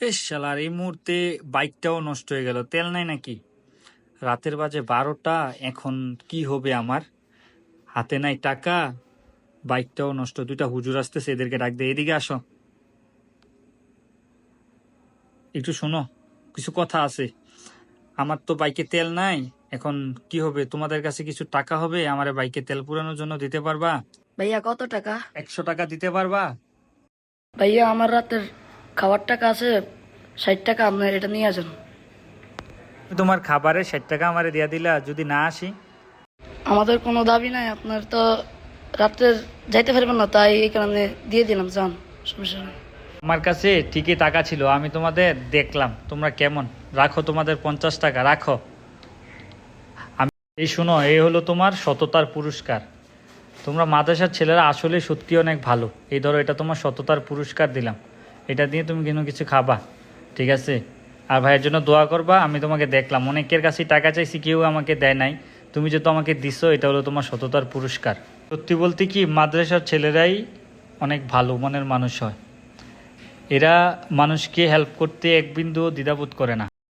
এ শালার এই মুহূর্তে বাইকটাও নষ্ট হয়ে গেল। তেল নাই নাকি? রাতের বাজে বারোটা এখন কি হবে আমার? হাতে নাই টাকা বাইকটাও নষ্ট দুইটা হুজুর আসতেছে এদেরকে ডাক দিয়ে এদিকে আসো। একটু শোনো কিছু কথা আছে। আমার তো বাইকে তেল নাই এখন কি হবে? তোমাদের কাছে কিছু টাকা হবে? আমার বাইকে তেল পুরানোর জন্য দিতে পারবা? ভাইয়া কত টাকা? একশো টাকা দিতে পারবা? ভাইয়া আমার রাতের খাবার টাকা আছে ষাট টাকা আপনার এটা নিয়ে যান তোমার খাবারে ষাট টাকা আমারে দিয়া দিলা যদি না আসি? আমাদের কোনো দাবি নাই আপনার তো রাত্রে যাইতে পারবেন না তাই এই কারণে দিয়ে দিলাম যান সমস্যা নেই। আমার কাছে ঠিকই টাকা ছিল আমি তোমাদের দেখলাম তোমরা কেমন? রাখো তোমাদের পঞ্চাশ টাকা রাখো। আমি এই শোনো এই হলো তোমার সততার পুরস্কার। তোমরা মাদ্রাসার ছেলেরা আসলে সত্যি অনেক ভালো। এই ধরো এটা তোমার সততার পুরস্কার দিলাম। এটা দিয়ে তুমি কিন্তু কিছু খাবা, ঠিক আছে? আর ভাইয়ের জন্য দোয়া করবা, আমি তোমাকে দেখলাম। অনেকের কাছে টাকা চাইছি, কেউ আমাকে দেয় নাই। তুমি যেহেতু আমাকে দিস এটা হলো তোমার সততার পুরস্কার। সত্যি বলতে কি, মাদ্রাসার ছেলেরাই অনেক ভালো মনের মানুষ হয়। এরা মানুষকে হেল্প করতে এক বিন্দু দ্বিধাবোধ করে না।